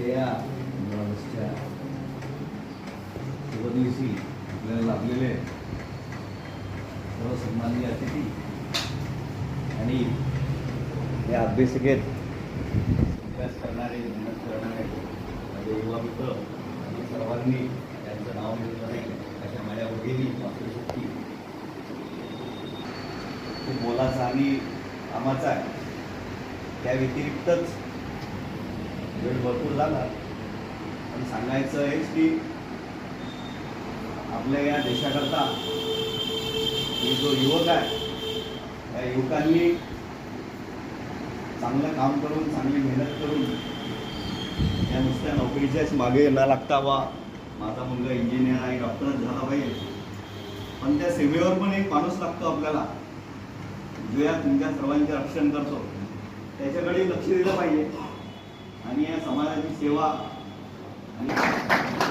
या दिवसच्या शुभ दिवशी आपल्याला लाभलेले सर्व सन्माननीय अतिथी आणि या अभ्यासिकेत अभ्यास करणारे मेहनत करणारे माझे युवा मित्र आणि सर्वांनी त्यांचं नाव घेतलं नाही अशा माझ्या वडिली मातृशक्ती खूप मोलाचा आणि कामाचा आहे. त्या व्यतिरिक्तच वेळ भरपूर झाला. पण सांगायचं हेच की आपल्या या देशाकरता हे जो युवक आहे त्या युवकांनी चांगलं काम करून चांगली मेहनत करून या नुसत्या नोकरीच्याच मागे न लागता बा माझा मुलगा इंजिनियर आहे डॉक्टरच झाला पाहिजे. पण त्या सेवेवर पण एक माणूस लागतो आपल्याला. जो या तुमच्या सर्वांचे रक्षण करतो. त्याच्याकडे लक्ष दिलं पाहिजे. आणि